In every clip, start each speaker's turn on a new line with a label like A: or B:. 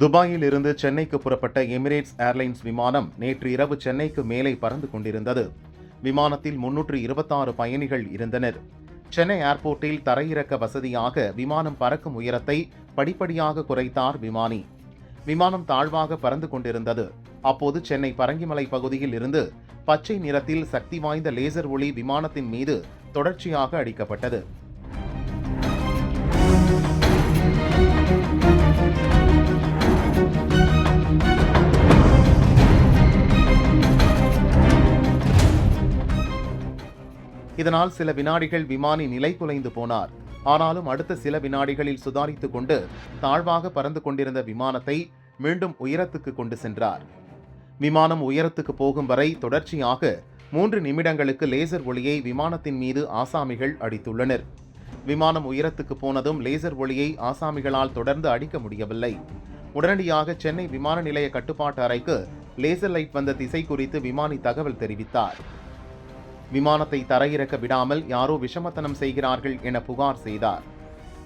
A: துபாயில் இருந்து சென்னைக்கு புறப்பட்ட எமிரேட்ஸ் ஏர்லைன்ஸ் விமானம் நேற்று இரவு சென்னைக்கு மேலே பறந்து கொண்டிருந்தது. விமானத்தில் முன்னூற்று இருபத்தாறு பயணிகள் இருந்தனர். சென்னை ஏர்போர்ட்டில் தரையிறக்க வசதியாக விமானம் பறக்கும் உயரத்தை படிப்படியாக குறைத்தார் விமானி. விமானம் தாழ்வாக பறந்து கொண்டிருந்தது. அப்போது சென்னை பரங்கிமலை பகுதியில் இருந்து பச்சை நிறத்தில் சக்தி வாய்ந்த லேசர் ஒளி விமானத்தின் மீது தொடர்ச்சியாக அடிக்கப்பட்டது. இதனால் சில வினாடிகள் விமானி நிலை குலைந்து போனார். ஆனாலும் அடுத்த சில வினாடிகளில் சுதாரித்துக் கொண்டு தாழ்வாக பறந்து கொண்டிருந்த விமானத்தை மீண்டும் உயரத்துக்கு கொண்டு சென்றார். விமானம் உயரத்துக்கு போகும் வரை தொடர்ச்சியாக மூன்று நிமிடங்களுக்கு லேசர் ஒளியை விமானத்தின் மீது ஆசாமிகள் அடித்துள்ளனர். விமானம் உயரத்துக்கு போனதும் லேசர் ஒளியை ஆசாமிகளால் தொடர்ந்து அடிக்க முடியவில்லை. உடனடியாக சென்னை விமான நிலைய கட்டுப்பாட்டு அறைக்கு லேசர் லைட் வந்த திசை குறித்து விமானி தகவல் தெரிவித்தார். விமானத்தை தரையிறக்க விடாமல் யாரோ விஷமத்தனம் செய்கிறார்கள் என புகார் செய்தார்.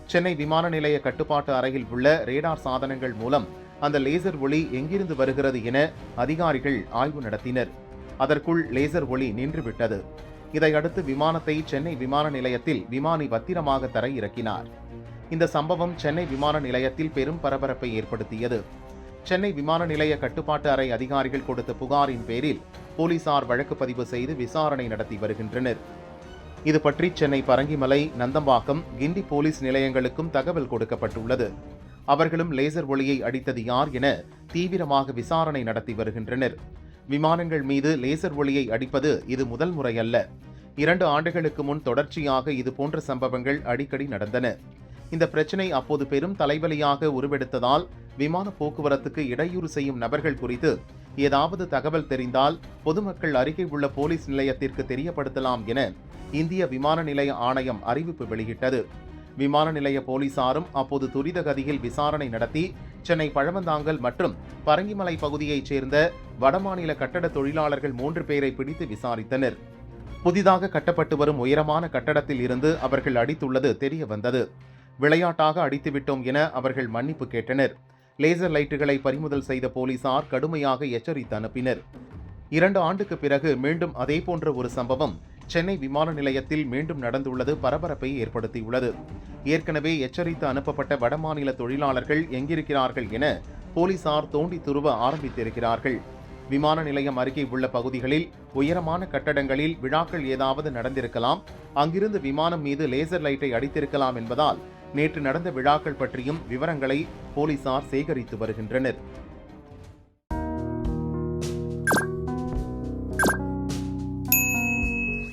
A: சென்னை விமான நிலைய கட்டுப்பாட்டு அறையில் உள்ள ரேடார் சாதனங்கள் மூலம் அந்த லேசர் ஒளி எங்கிருந்து வருகிறது என அதிகாரிகள் ஆய்வு நடத்தினர். அதற்குள் லேசர் ஒளி நின்றுவிட்டது. இதையடுத்து விமானத்தை சென்னை விமான நிலையத்தில் விமானி பத்திரமாக தரையிறக்கினார். இந்த சம்பவம் சென்னை விமான நிலையத்தில் பெரும் பரபரப்பை ஏற்படுத்தியது. சென்னை விமான நிலைய கட்டுப்பாட்டு அறை அதிகாரிகள் கொடுத்த புகாரின் பேரில் போலீசார் வழக்கு பதிவு செய்து விசாரணை நடத்தி வருகின்றனர். இது பற்றி சென்னை பரங்கிமலை நந்தம்பாக்கம் கிண்டி போலீஸ் நிலையங்களுக்கும் தகவல் கொடுக்கப்பட்டுள்ளது. அவர்களும் லேசர் ஒளியை அடித்தது யார் என தீவிரமாக விசாரணை நடத்தி வருகின்றனர். விமானங்கள் மீது லேசர் ஒளியை அடிப்பது இது முதல் முறையல்ல. இரண்டு ஆண்டுகளுக்கு முன் தொடர்ச்சியாக இது போன்ற சம்பவங்கள் அடிக்கடி நடந்தன. இந்த பிரச்சினை அப்போது பெரும் தலைவலியாக உருவெடுத்ததால் விமான போக்குவரத்துக்கு இடையூறு செய்யும் நபர்கள் குறித்து ஏதாவது தகவல் தெரிந்தால் பொதுமக்கள் அருகே உள்ள போலீஸ் நிலையத்திற்கு தெரியப்படுத்தலாம் என இந்திய விமான நிலைய ஆணையம் அறிவிப்பு வெளியிட்டது. விமான நிலைய போலீசாரும் அப்போது துரித கதியில் விசாரணை நடத்தி சென்னை பழவந்தாங்கல் மற்றும் பரங்கிமலை பகுதியைச் சேர்ந்த வடமாநில கட்டட தொழிலாளர்கள் மூன்று பேரை பிடித்து விசாரித்தனர். புதிதாக கட்டப்பட்டு வரும் உயரமான கட்டடத்தில் இருந்து அவர்கள் அடித்துள்ளது தெரிய வந்தது விளையாட்டாக அடித்துவிட்டோம் என அவர்கள் மன்னிப்பு கேட்டனர். லேசர் லைட்டுகளை பறிமுதல் செய்த போலீசார் கடுமையாக எச்சரித்து அனுப்பினர். இரண்டு ஆண்டுக்கு பிறகு மீண்டும் அதேபோன்ற ஒரு சம்பவம் சென்னை விமான நிலையத்தில் மீண்டும் நடந்துள்ளது பரபரப்பை ஏற்படுத்தியுள்ளது. ஏற்கனவே எச்சரித்து அனுப்பப்பட்ட வடமாநில தொழிலாளர்கள் எங்கிருக்கிறார்கள் என போலீசார் தோண்டி துருவ ஆரம்பித்திருக்கிறார்கள். விமான நிலையம் அருகே உள்ள பகுதிகளில் உயரமான கட்டடங்களில் விழாக்கள் ஏதாவது நடந்திருக்கலாம் அங்கிருந்து விமானம் மீது லேசர் லைட்டை அடித்திருக்கலாம் என்பதால் நேற்று நடந்த விழாக்கள் பற்றியும் விவரங்களை போலீசார் சேகரித்து வருகின்றனர்.